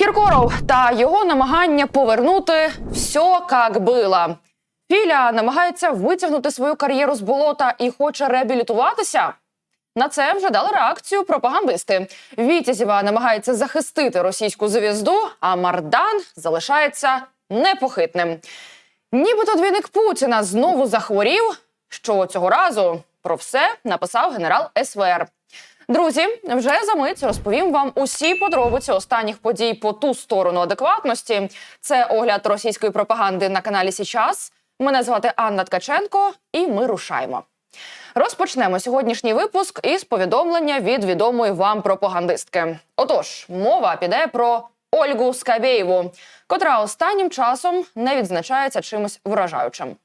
Кіркоров та його намагання повернути все як було. Філя намагається витягнути свою кар'єру з болота і хоче реабілітуватися. На це вже дали реакцію пропагандисти. Вітязєва намагається захистити російську звізду, а Мардан залишається непохитним. Нібито двійник Путіна знову захворів. Що цього разу про все написав генерал СВР. Друзі, вже за мить розповім вам усі подробиці останніх подій по ту сторону адекватності. Це огляд російської пропаганди на каналі Січас. Мене звати Анна Ткаченко, і ми рушаємо. Розпочнемо сьогоднішній випуск із повідомлення від відомої вам пропагандистки. Отож, мова піде про Ольгу Скабєєву, котра останнім часом не відзначається чимось вражаючим.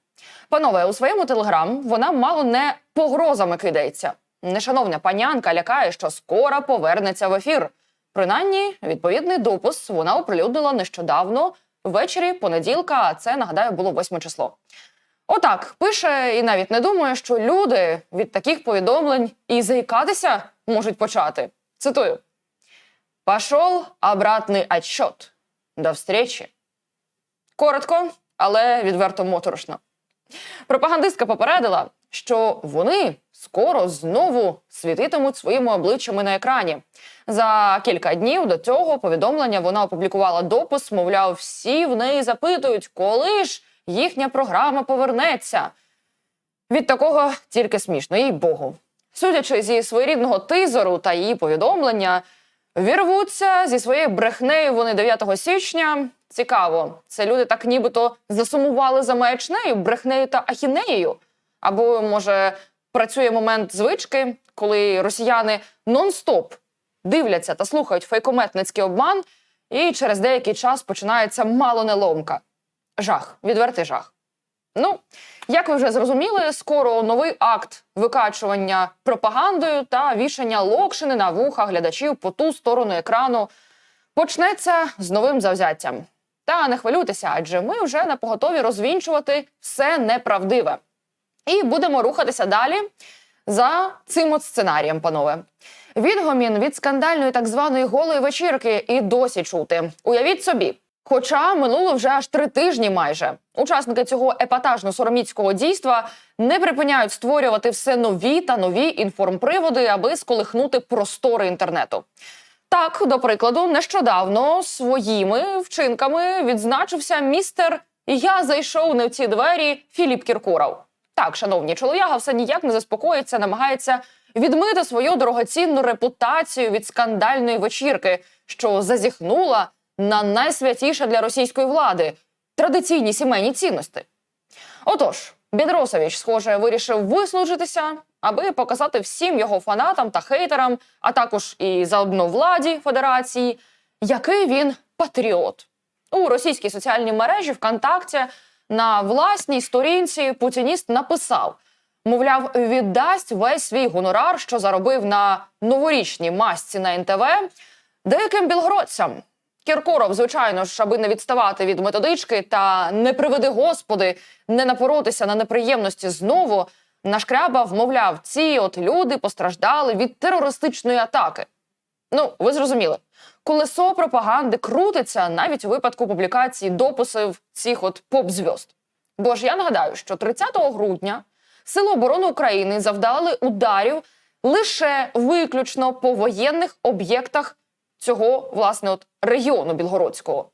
Панове, у своєму телеграм вона мало не погрозами кидається. Нешановна панянка лякає, що скоро повернеться в ефір. Принаймні, відповідний допис вона оприлюднила нещодавно ввечері понеділка. А це нагадаю було 8 число. Отак пише і навіть не думає, що люди від таких повідомлень і заїкатися можуть почати. Цитую: Пошов обратний отчет. До встречі. Коротко, але відверто моторошно. Пропагандистка попередила, що вони скоро знову світитимуть своїми обличчями на екрані. За кілька днів до цього повідомлення вона опублікувала допис, мовляв, всі в неї запитують, коли ж їхня програма повернеться. Від такого тільки смішно, їй Богу. Судячи зі своєрідного тизеру та її повідомлення, вірвуться зі своєю брехнею вони 9 січня. Цікаво, це люди так нібито засумували за маячнею, брехнею та ахінеєю. Або, може, працює момент звички, коли росіяни нон-стоп дивляться та слухають фейкометницький обман, і через деякий час починається мало не ломка. Жах, відвертий жах. Ну, як ви вже зрозуміли, скоро новий акт викачування пропагандою та вішання локшини на вуха глядачів по ту сторону екрану почнеться з новим завзяттям. Та не хвилюйтеся, адже ми вже на поготові розвінчувати все неправдиве. І будемо рухатися далі за цим от сценарієм, панове. Відгомін від скандальної так званої голої вечірки і досі чути. Уявіть собі. Хоча минуло вже аж три тижні майже. Учасники цього епатажно-сороміцького дійства не припиняють створювати все нові та нові інформприводи, аби сколихнути простори інтернету. Так, до прикладу, нещодавно своїми вчинками відзначився містер Я зайшов не в ці двері Філіп Кіркоров. Так, шановні, чоловіга все ніяк не заспокоїться, намагається відмити свою дорогоцінну репутацію від скандальної вечірки, що зазіхнула на найсвятіше для російської влади традиційні сімейні цінності. Отож, Бідросович, схоже, вирішив вислужитися, аби показати всім його фанатам та хейтерам, а також і заодно владі Федерації, який він патріот. У російській соціальній мережі ВКонтакті на власній сторінці путініст написав: мовляв, віддасть весь свій гонорар, що заробив на новорічній масці на НТВ, деяким білгородцям. Кіркоров, звичайно ж, аби не відставати від методички та не приведи господи, не напоротися на неприємності знову. Нашкрябав, мовляв, ці от люди постраждали від терористичної атаки. Ну, ви зрозуміли, колесо пропаганди крутиться навіть у випадку публікації дописів цих от поп-зв'язд. Бо ж я нагадаю, що 30 грудня Сили оборони України завдали ударів лише виключно по воєнних об'єктах цього власне от регіону Білгородського.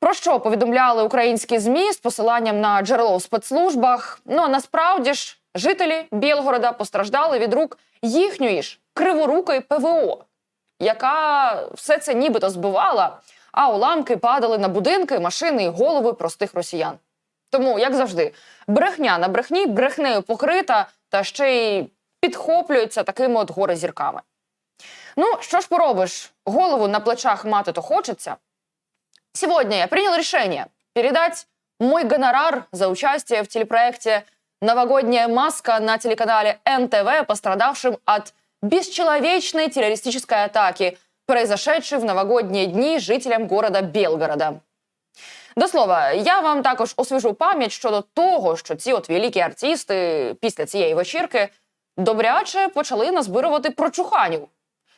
Про що повідомляли українські змі з посиланням на джерело в спецслужбах? Ну а насправді ж жителі Білгорода постраждали від рук їхньої ж криворукої ПВО, яка все це нібито збивала, а уламки падали на будинки, машини і голови простих росіян. Тому, як завжди, брехня на брехні, брехнею покрита та ще й підхоплюється такими от горе зірками. Ну, что ж поробишь, голову на плечах маты то хочется. Сегодня я принял решение передать мой гонорар за участие в телепроекте «Новогодняя маска» на телеканале НТВ пострадавшим от бесчеловечной террористической атаки, произошедшей в новогодние дни жителям города Белгорода. До слова, я вам також освіжу пам'ять щодо того, що ці от великі артисти після цієї вечірки добряче почали назбирувати прочуханів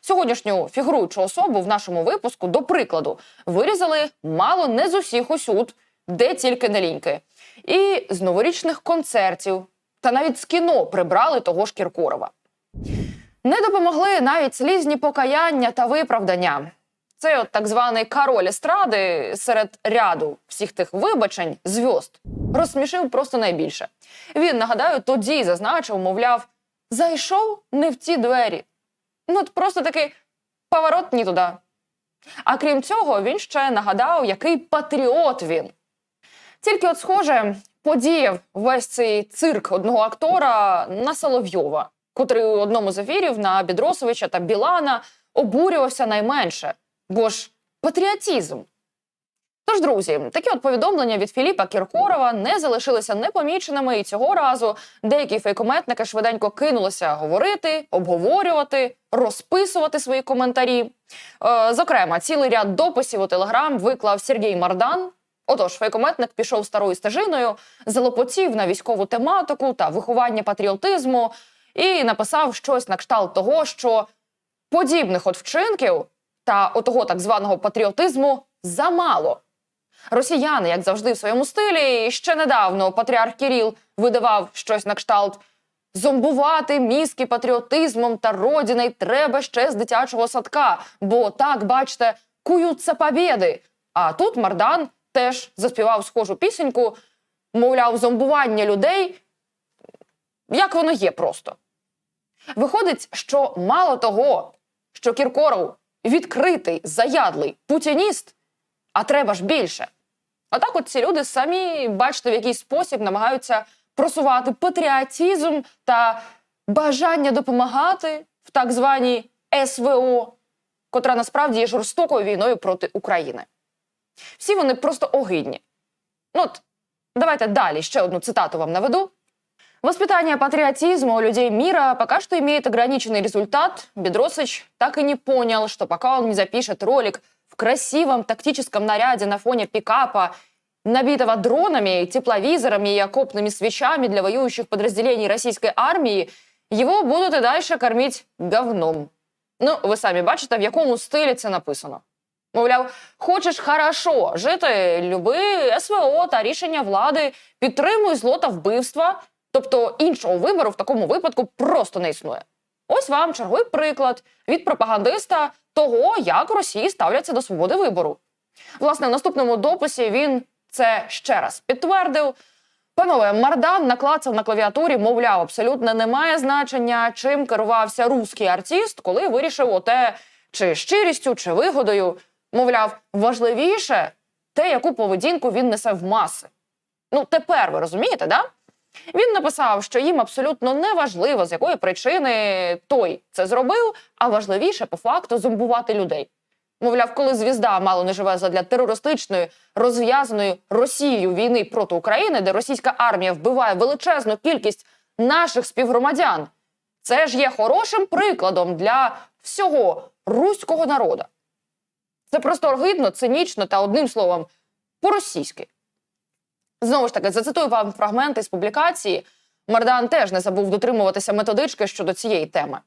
Сьогоднішню фігуруючу особу в нашому випуску, до прикладу, вирізали мало не з усіх усюд, де тільки не ліньки. І з новорічних концертів, та навіть з кіно прибрали того ж Кіркорова. Не допомогли навіть слізні покаяння та виправдання. Це от так званий король естради серед ряду всіх тих вибачень зв'язд розсмішив просто найбільше. Він, нагадаю, тоді зазначив, мовляв, зайшов не в ті двері. Ну, от просто такий поворот ні туди. А крім цього, він ще нагадав, який патріот він. Тільки, от, схоже, подіяв весь цей цирк одного актора на Соловйова, котрий у одному з ефірів на Бідросовича та Білана обурювався найменше, бо ж патріотизм. Тож, друзі, такі от повідомлення від Філіпа Кіркорова не залишилися непоміченими, і цього разу деякі фейкометники швиденько кинулися говорити, обговорювати, розписувати свої коментарі. Е, зокрема, цілий ряд дописів у Телеграм виклав Сергій Мардан. Отож, фейкометник пішов старою стежиною, залопотів на військову тематику та виховання патріотизму і написав щось на кшталт того, що подібних от вчинків та отого так званого патріотизму замало. Росіяни, як завжди, в своєму стилі, ще недавно патріарх Кіріл видавав щось на кшталт. Зомбувати мізки патріотизмом та родіней треба ще з дитячого садка, бо так, бачите, куються побєди. А тут Мардан теж заспівав схожу пісеньку, мовляв, зомбування людей, як воно є просто. Виходить, що мало того, що Кіркоров відкритий, заядлий путініст, а треба ж більше. А так, от ці люди самі, бачите, в який спосіб намагаються просувати патріотизм та бажання допомагати в так званій СВО, котра насправді є жорстокою війною проти України. Всі вони просто огидні. Ну от, давайте далі ще одну цитату вам наведу. Воспитание патриотизма у людей мира пока что имеет ограниченный результат. Бедросыч так и не понял, что пока он не запишет ролик в красивом тактическом наряде на фоне пикапа, набитого дронами, тепловизорами и окопными свечами для воюющих подразделений российской армии, его будут и дальше кормить говном. Ну, ви самі бачите, в якому стилі це написано. Мовляв, хочеш хорошо жити, люби СВО та рішення влади, підтримуй зло та вбивства. Тобто іншого вибору в такому випадку просто не існує. Ось вам черговий приклад від пропагандиста того, як в Росії ставляться до свободи вибору. Власне, в наступному дописі він це ще раз підтвердив. Панове, Мардан наклацав на клавіатурі, мовляв, абсолютно немає значення, чим керувався руський артист, коли вирішив оте чи щирістю, чи вигодою. Мовляв, важливіше те, яку поведінку він несе в маси. Ну, тепер ви розумієте, да? Він написав, що їм абсолютно не важливо, з якої причини той це зробив, а важливіше по факту зомбувати людей. Мовляв, коли звізда мало не живе задля терористичної розв'язаної Росією війни проти України, де російська армія вбиває величезну кількість наших співгромадян, це ж є хорошим прикладом для всього руського народу. Це просто огидно, цинічно та одним словом по-російськи. Знову ж таки, зацитую вам фрагменти з публікації. Мардан теж не забув дотримуватися методички щодо цієї теми.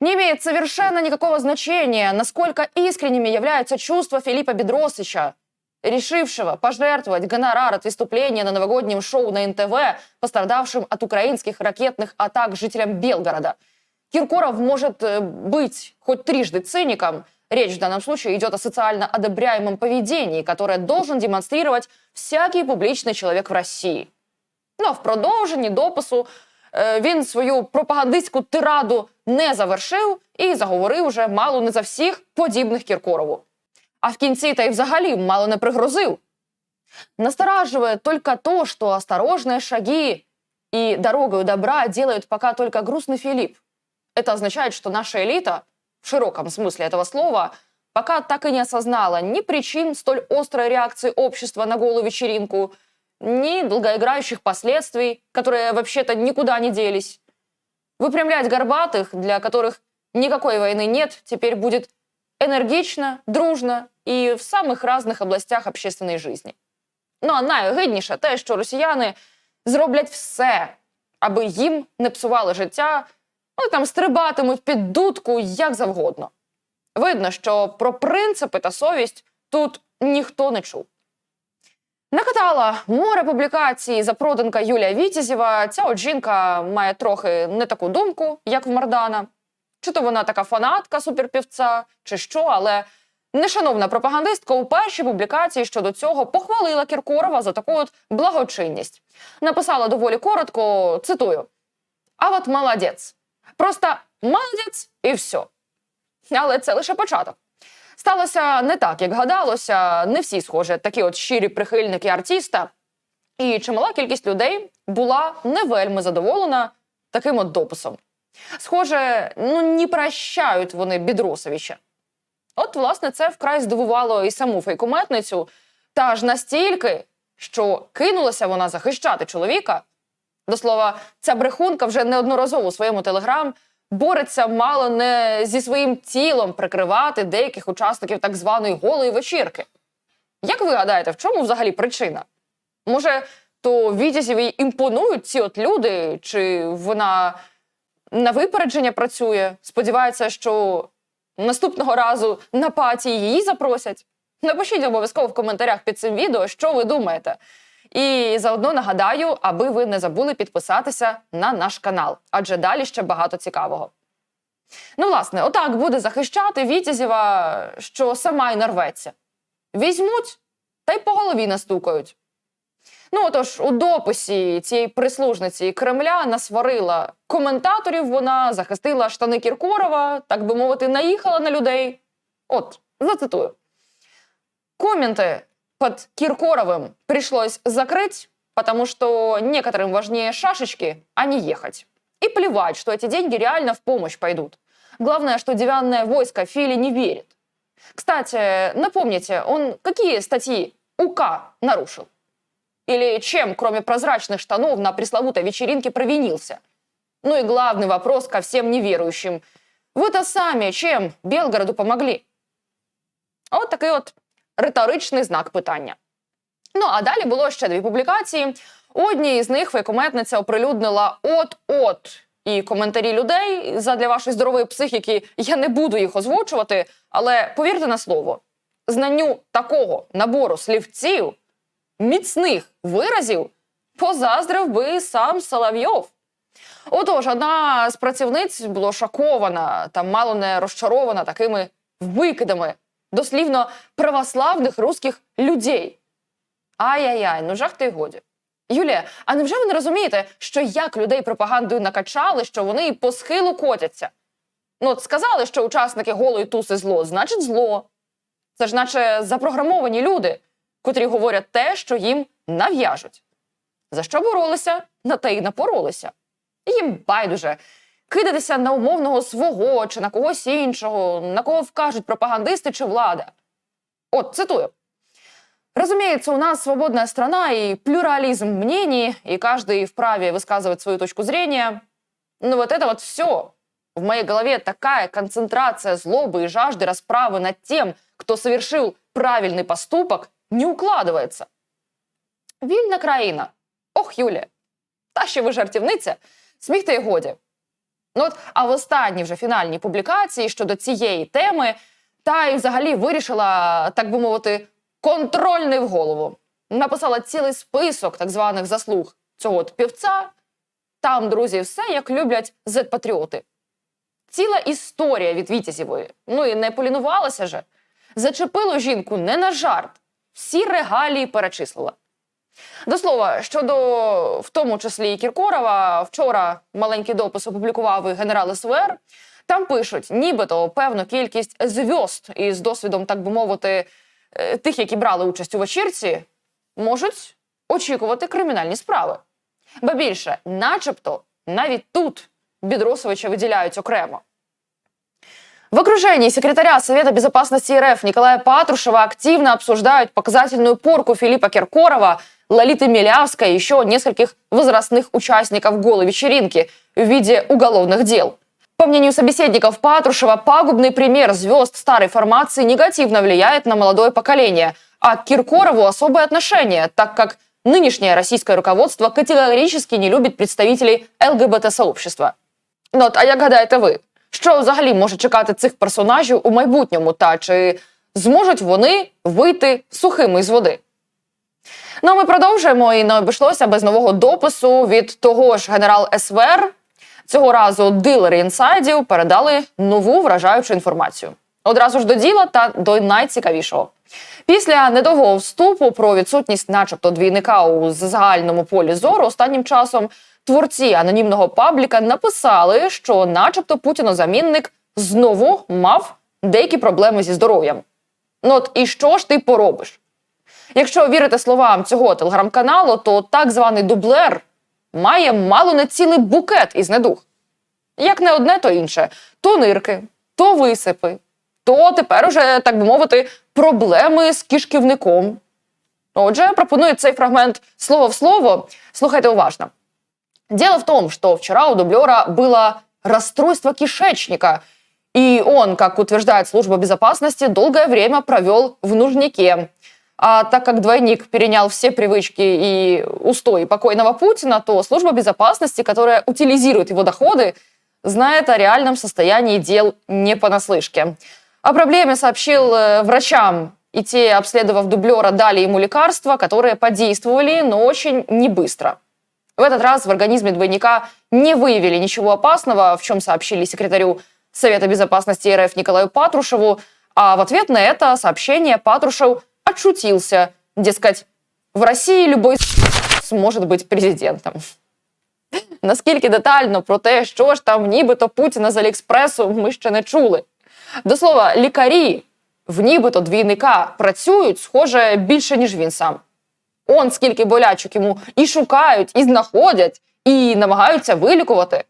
Не имеет совершенно никакого значения, насколько искренними являются чувства Филиппа Бедросыча, решившего пожертвовать гонорар от выступления на новогоднем шоу на НТВ, пострадавшим от украинских ракетных атак жителям Белгорода. Киркоров может э, быть хоть трижды циником, Речь в данном случае идет о социально одобряемом поведении, которое должен демонстрировать всякий публічний чоловік в Росії. Ну а в продовженні допису е, він свою пропагандистську тираду не завершив і заговорив уже мало не за всіх подібних Кіркорову. А в кінці та й взагалі мало не пригрозив. Настораживает только то, что осторожные шаги и дорогою добра делают пока только грустный Филипп. Это означает, что наша элита – в широком смысле этого слова, пока так и не осознала ни причин столь острой реакции общества на голую вечеринку, ни долгоиграющих последствий, которые вообще-то никуда не делись. Выпрямлять горбатых, для которых никакой войны нет, теперь будет энергично, дружно і в самих разних областях общественної житті. Ну а найогидніше те, що росіяни зроблять все, аби їм не псували життя Вони там стрибатимуть під дудку як завгодно. Видно, що про принципи та совість тут ніхто не чув. Накатала море публікацій запроданка Юлія Вітязєва. Ця от жінка має трохи не таку думку, як в Мардана. Чи то вона така фанатка суперпівця, чи що, але нешановна пропагандистка у першій публікації щодо цього похвалила Кіркорова за таку от благочинність. Написала доволі коротко, цитую: А от молодець. Просто молодець і все. Але це лише початок. Сталося не так, як гадалося. Не всі, схоже, такі от щирі прихильники артиста. І чимала кількість людей була не вельми задоволена таким от дописом. Схоже, ну не прощають вони Бідросовича. От, власне, це вкрай здивувало і саму фейкометницю, та аж настільки, що кинулася вона захищати чоловіка. До слова, ця брехунка вже неодноразово у своєму телеграм бореться мало не зі своїм тілом прикривати деяких учасників так званої голої вечірки. Як ви гадаєте, в чому взагалі причина? Може, то Вітязєві імпонують ці от люди, чи вона на випередження працює, сподівається, що наступного разу на паті її запросять? Напишіть обов'язково в коментарях під цим відео, що ви думаєте. І заодно нагадаю, аби ви не забули підписатися на наш канал, адже далі ще багато цікавого. Ну, власне, отак буде захищати Вітязєва, що сама й нарветься. Візьмуть та й по голові настукають. Ну, отож, у дописі цієї прислужниці Кремля насварила коментаторів. Вона захистила штани Кіркорова, так би мовити, наїхала на людей. От, зацитую. Комменты под Киркоровым пришлось закрыть, потому что некоторым важнее шашечки, а не ехать. И плевать, что эти деньги реально в помощь пойдут. Главное, что диванное войско Фили не верит. Кстати, напомните, он какие статьи УК нарушил? Или чем, кроме прозрачных штанов, на пресловутой вечеринке провинился? Ну и главный вопрос ко всем неверующим. Вы-то сами чем Белгороду помогли? От такий от риторичний знак питання. Ну а далі було ще дві публікації. У одній з них фейкометниця оприлюднила от-от і коментарі людей задля вашої здорової психіки. Я не буду їх озвучувати, але повірте на слово, знанню такого набору слівців, міцних виразів, позаздрив би сам Соловйов. Отож, одна з працівниць була шокована та мало не розчарована такими викидами дослівно православних русських людей. Ай-яй-яй, ну жах ти годі. Юлія, а невже ви не розумієте, що як людей пропагандою накачали, що вони і по схилу котяться? Ну, от сказали, що учасники голої туси зло, значить зло. Це ж наче запрограмовані люди, котрі говорять те, що їм нав'яжуть. За що боролися, на те й напоролися. Їм байдуже кидатися на умовного свого чи на когось іншого, на кого вкажуть пропагандисти чи влада. От, цитую. Разумеется, у нас свободная страна и плюрализм мнений, и каждый вправе высказывать свою точку зрения. Но вот это вот все. В моей голове такая концентрация злобы и жажды расправы над тем, кто совершил правильный поступок, не укладывается. Вільна країна. Ох, Юлія. Та ще ви жартівниця, сміх та й годі. Ну от, а в останній вже фінальній публікації щодо цієї теми, та й взагалі вирішила, так би мовити, контрольний в голову. Написала цілий список так званих заслуг цього от півця. Там, друзі, все як люблять зет-патріоти. Ціла історія від Вітязєвої. Ну і не полінувалася же. Зачепило жінку не на жарт. Всі регалії перечислила. До слова, щодо в тому числі і Кіркорова, вчора маленький допис опублікував і генерал СВР. Там пишуть, нібито певну кількість зв'язд із досвідом, так би мовити, е, тих, які брали участь у вечірці, можуть очікувати кримінальні справи. Ба більше, начебто, навіть тут Бідросовича виділяють окремо. В окружении секретаря Совета Безопасности РФ Николая Патрушева активно обсуждают показательную порку Филиппа Киркорова, Лолиты Милявской и еще нескольких возрастных участников голой вечеринки в виде уголовных дел. По мнению собеседников Патрушева, пагубный пример звезд старой формации негативно влияет на молодое поколение, а к Киркорову особое отношение, так как нынешнее российское руководство категорически не любит представителей ЛГБТ-сообщества. Ну, от, а як гадаєте ви, що взагалі може чекати цих персонажів у майбутньому, та чи зможуть вони вийти сухими з води? Ну, ми продовжуємо і не обійшлося без нового допису від того ж генерал СВР. Цього разу дилери інсайдів передали нову вражаючу інформацію. Одразу ж до діла та до найцікавішого. Після недовгого вступу про відсутність, начебто, двійника у загальному полі зору останнім часом творці анонімного пабліка написали, що, начебто, путінозамінник знову мав деякі проблеми зі здоров'ям. Ну от і що ж ти поробиш? Якщо вірити словам цього телеграм-каналу, то так званий дублер має мало не цілий букет із недуг. Як не одне, то інше: то нирки, то висипи, то тепер уже, так би мовити, проблеми з кишківником. Отже, пропоную цей фрагмент слово в слово. Слухайте уважно. Дело в том, что вчера у дублера было расстройство кишечника, и он, как утверждает служба безопасности, долгое время провел в нужнике. А так как двойник перенял все привычки и устои покойного Путина, то служба безопасности, которая утилизирует его доходы, знает о реальном состоянии дел не понаслышке. О проблеме сообщил э, врачам, и те, обследовав дублера, дали ему лекарства, которые подействовали, но очень не быстро. В этот раз в организме двойника не выявили ничего опасного, в чем сообщили секретарю Совета безопасности РФ Николаю Патрушеву, а в ответ на это сообщение Патрушев отшутился, дескать, в России любой сможет быть президентом. Наскільки детально про те, що ж там нібито Путіна з Аліекспресу, ми ще не чули. До слова, лікарі в нібито двійника працюють, схоже, більше, ніж він сам. Он скільки болячок йому і шукають, і знаходять, і намагаються вилікувати.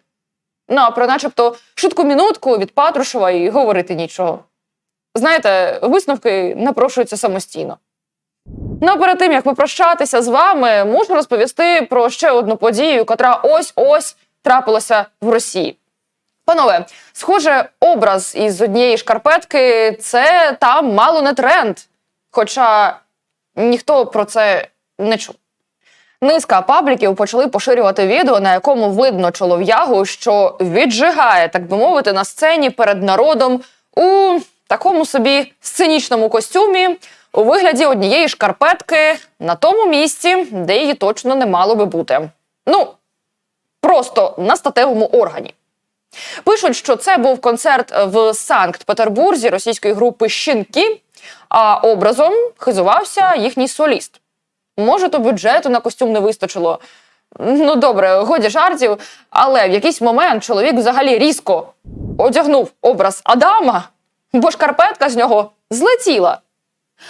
Ну, а про начебто шутку мінутку від Патрушева і говорити нічого. Знаєте, висновки напрошуються самостійно. Ну, а перед тим як попрощатися з вами, можу розповісти про ще одну подію, котра ось-ось трапилася в Росії. Панове, схоже, образ із однієї шкарпетки це там мало не тренд. Хоча ніхто про це не чув. Низка пабліків почали поширювати відео, на якому видно чолов'ягу, що віджигає, так би мовити, на сцені перед народом у такому собі сценічному костюмі у вигляді однієї шкарпетки на тому місці, де її точно не мало би бути. Ну, просто на статевому органі. Пишуть, що це був концерт в Санкт-Петербурзі російської групи Щінки, а образом хизувався їхній соліст. Може, то бюджету на костюм не вистачило. Ну, добре, годі жартів, але в якийсь момент чоловік взагалі різко одягнув образ Адама, бо шкарпетка з нього злетіла.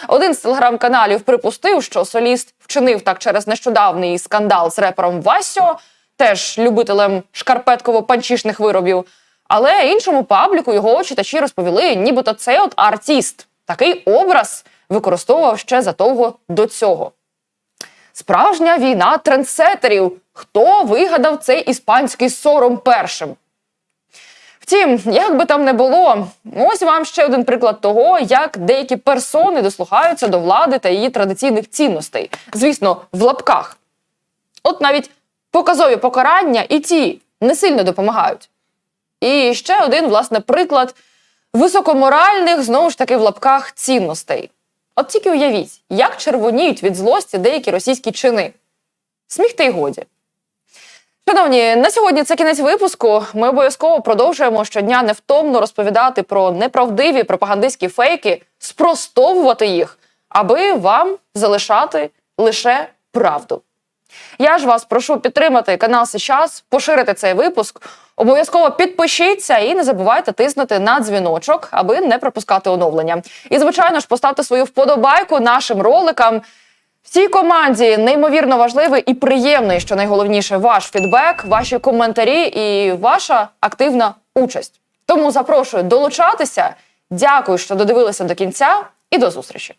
Один з телеграм-каналів припустив, що соліст вчинив так через нещодавний скандал з репером Васьо, теж любителем шкарпетково-панчішних виробів. Але іншому пабліку його читачі розповіли, нібито цей от артист такий образ використовував ще задовго до цього. Справжня війна трендсетерів. Хто вигадав цей іспанський сором першим? Втім, як би там не було, ось вам ще один приклад того, як деякі персони дослухаються до влади та її традиційних цінностей. Звісно, в лапках. От навіть показові покарання і ті не сильно допомагають. І ще один, власне, приклад високоморальних, знову ж таки, в лапках цінностей. От тільки уявіть, як червоніють від злості деякі російські чини. Сміх та й годі. Шановні, на сьогодні це кінець випуску. Ми обов'язково продовжуємо щодня невтомно розповідати про неправдиві пропагандистські фейки, спростовувати їх, аби вам залишати лише правду. Я ж вас прошу підтримати канал Сейчас, поширити цей випуск. Обов'язково підпишіться і не забувайте тиснути на дзвіночок, аби не пропускати оновлення. І, звичайно ж, поставте свою вподобайку нашим роликам. В цій команді неймовірно важливий і приємний, що найголовніше, ваш фідбек, ваші коментарі і ваша активна участь. Тому запрошую долучатися. Дякую, що додивилися до кінця, і до зустрічі.